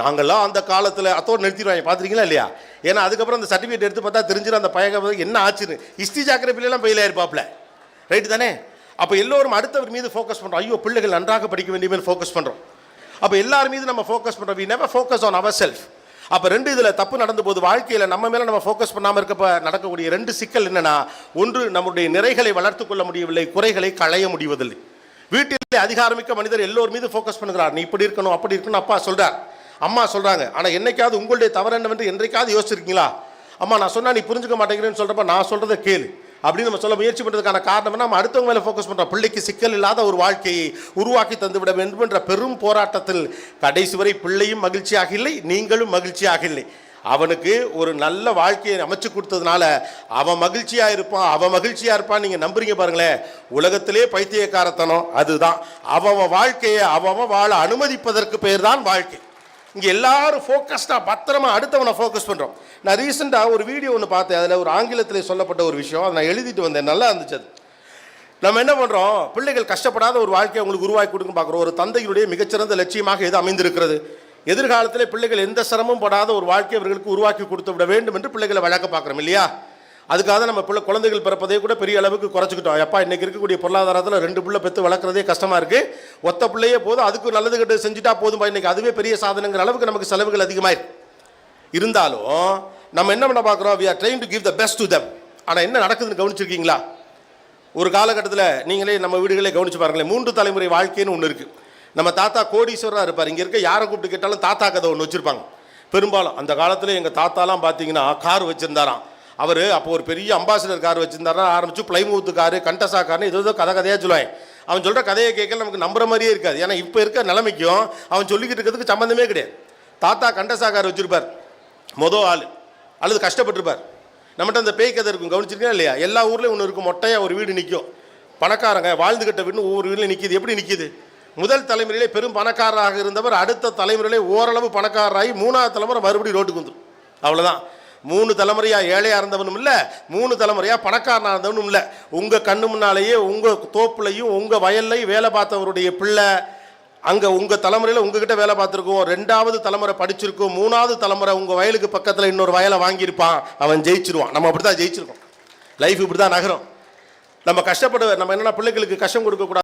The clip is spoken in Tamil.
நாங்கள்லாம் அந்த காலத்தில் அத்தோடு நிறுத்திடுவாங்க. பார்த்துருக்கீங்களா இல்லையா? ஏன்னா அதுக்கப்புறம் அந்த சர்டிஃபிகேட் எடுத்து பார்த்தா தெரிஞ்சிடும் அந்த பையன் என்ன ஆச்சுன்னு. ஹிஸ்டி ஜாக்கிர பிள்ளைலாம் பயிலாக இருப்பாப்ல ரைட்டு தானே? அப்போ எல்லோரும் அடுத்தவர் மீது ஃபோக்கஸ் பண்ணுறோம் ஐயோ பிள்ளைகள் நன்றாக படிக்க வேண்டிய மேல் ஃபோக்கஸ் பண்ணுறோம் அப்போ எல்லார் மீது நம்ம ஃபோக்கஸ் பண்ணுறோம் we never focus on our self அப்போ ரெண்டு இதில் தப்பு நடந்த போது வாழ்க்கையில் நம்ம மேலே நம்ம ஃபோக்கஸ் பண்ணாமல் இருக்கப்ப நடக்கக்கூடிய ரெண்டு சிக்கல் என்னென்னா ஒன்று நம்முடைய நிறைகளை வளர்த்து கொள்ள முடியவில்லை குறைகளை களைய முடிவதில்லை. வீட்டிலே அதிகாரமிக்க மனிதர் எல்லோர் மீது ஃபோக்கஸ் பண்ணுகிறார். நீ இப்படி இருக்கணும் அப்படி இருக்கணும் அப்பா சொல்கிறார் அம்மா சொல்கிறாங்க ஆனால் என்னைக்காவது உங்களுடைய தவறு என்னவென்று என்றைக்காவது யோசிச்சிருக்கீங்களா? அம்மா நான் சொன்னால் நீ புரிஞ்சுக்க மாட்டேங்கிறேன்னு சொல்கிறப்ப நான் சொல்கிறத கேளு. அப்படின்னு நம்ம சொல்ல முயற்சி பண்ணுறதுக்கான காரணம் என்ன? நம்ம அடுத்தவங்க மேலே ஃபோக்கஸ் பண்ணுறோம் பிள்ளைக்கு சிக்கல் இல்லாத ஒரு வாழ்க்கையை உருவாக்கி தந்துவிட வேண்டும் என்ற பெரும் போராட்டத்தில் கடைசி வரை பிள்ளையும் மகிழ்ச்சியாக இல்லை நீங்களும் மகிழ்ச்சியாக இல்லை. அவனுக்கு ஒரு நல்ல வாழ்க்கையை அமைச்சு கொடுத்ததுனால அவன் மகிழ்ச்சியாக இருப்பான் அவன் மகிழ்ச்சியாக இருப்பான் நீங்கள் நம்புறீங்க பாருங்களேன். உலகத்திலே பைத்தியக்காரத்தனம் அதுதான். அவன் வாழ்க்கையை அவன் வாழ அனுமதிப்பதற்கு பெயர் தான் வாழ்க்கை. இங்கே எல்லாரும் ஃபோக்கஸ்டாக பத்திரமா அடுத்தவனை ஃபோக்கஸ் பண்ணுறோம் நான் ரீசெண்டாக ஒரு வீடியோ ஒன்று பார்த்தேன். அதில் ஒரு ஆங்கிலத்தில் சொல்லப்பட்ட ஒரு விஷயம். அதை நான் எழுதிட்டு வந்தேன். நல்லா இருந்துச்சு அது. நம்ம என்ன பண்ணுறோம் பிள்ளைகள் கஷ்டப்படாத ஒரு வாழ்க்கையை உங்களுக்கு உருவாக்கி கொடுக்க பார்க்குறோம். ஒரு தந்தையுடைய மிகச்சிறந்த லட்சியமாக இது அமைந்திருக்கிறது. எதிர்காலத்தில் பிள்ளைகள் எந்த சிரமம் படாத ஒரு வாழ்க்கையை அவர்களுக்கு உருவாக்கி கொடுத்து விட வேண்டும் என்று பிள்ளைகளை வழக்க பார்க்குறோம் இல்லையா? அதுக்காக நம்ம பிள்ளை குழந்தைகள் பிறப்பதே கூட பெரிய அளவுக்கு குறைச்சிக்கிட்டோம். எப்பா இன்னைக்கு இருக்கக்கூடிய பொருளாதாரத்தில் ரெண்டு பிள்ளை பெற்று வளர்க்குறதே கஷ்டமாக இருக்குது ஒத்த பிள்ளையே போதும் அதுக்கு நல்லது கெட்டு செஞ்சுட்டா போதும்பா இன்றைக்கி அதுவே பெரிய சாதனைங்கிற அளவுக்கு நமக்கு செலவுகள் அதிகமாயிருக்கு இருந்தாலும் நம்ம என்ன பண்ண பார்க்குறோம் we are trying to give the best to them ஆனால் என்ன நடக்குதுன்னு கவனிச்சிருக்கீங்களா? ஒரு காலகட்டத்தில் நீங்களே நம்ம வீடுகளே கவனிச்சு பாருங்களேன். மூன்று தலைமுறை வாழ்க்கைன்னு ஒன்று இருக்குது நம்ம தாத்தா கோடீஸ்வரராக இருப்பார். இங்கே இருக்க யாரை கூப்பிட்டு கேட்டாலும் தாத்தா கதை ஒன்று வச்சுருப்பாங்க. பெரும்பாலும் அந்த காலத்தில் எங்கள் தாத்தாலாம் பார்த்தீங்கன்னா கார் வச்சுருந்தாராம். அவர் அப்போ ஒரு பெரிய அம்பாசிடர் கார் வச்சுருந்தாரா ஆரம்பிச்சு பிளைமூத்து காரு கண்டசா கார்னு ஏதோ கதை கதையாக சொல்லுவேன் அவன் சொல்கிற கதையை கேட்கல நமக்கு நம்புற மாதிரியே இருக்காது. ஏன்னா இப்போ இருக்க நிலைமைக்கும் அவன் சொல்லிக்கிட்டு இருக்கிறதுக்கு சம்மந்தமே கிடையாது. தாத்தா கண்டசா கார் வச்சுருப்பார். மொதல் ஆள். அல்லது கஷ்டப்பட்டிருப்பார். நம்மகிட்ட அந்த பேய் கதை இருக்கும். கவனிச்சிருக்கா இல்லையா? எல்லா ஊர்லேயும் ஒன்று இருக்கும். மொட்டையாக ஒரு வீடு நிற்கும் பணக்காரங்க வாழ்ந்துகிட்ட வீடுன்னு ஒவ்வொரு வீட்லையும் நிற்கிது எப்படி நிற்கிது முதல் தலைமுறையிலே பெரும் பணக்காரராக இருந்தவர் அடுத்த தலைமுறையிலே ஓரளவு பணக்காரராகி மூணாவது தலைமுறை மறுபடியும் ரோட்டுக்கு வந்துடும் அவ்வளோதான் மூணு தலைமுறையாக ஏழையாக இருந்தவனும் இல்லை மூணு தலைமுறையாக பணக்காரனாக இருந்தவனும் இல்லை. உங்கள் கண்ணு முன்னாலேயே உங்கள் தோப்புலையும் உங்கள் வயல்லையும் வேலை பார்த்தவருடைய பிள்ளை அங்கே உங்கள் தலைமுறையில் உங்ககிட்ட வேலை பார்த்துருக்கோம். ரெண்டாவது தலைமுறை படிச்சிருக்கோம். மூணாவது தலைமுறை உங்கள் வயலுக்கு பக்கத்தில் இன்னொரு வயலை வாங்கியிருப்பான். அவன் ஜெயிச்சிருவான். நம்ம அப்படி தான் ஜெயிச்சிருக்கோம். லைஃப் இப்படி தான் நகரும். நம்ம கஷ்டப்பட நம்ம என்னென்ன பிள்ளைகளுக்கு கஷ்டம் கொடுக்கக்கூடாது.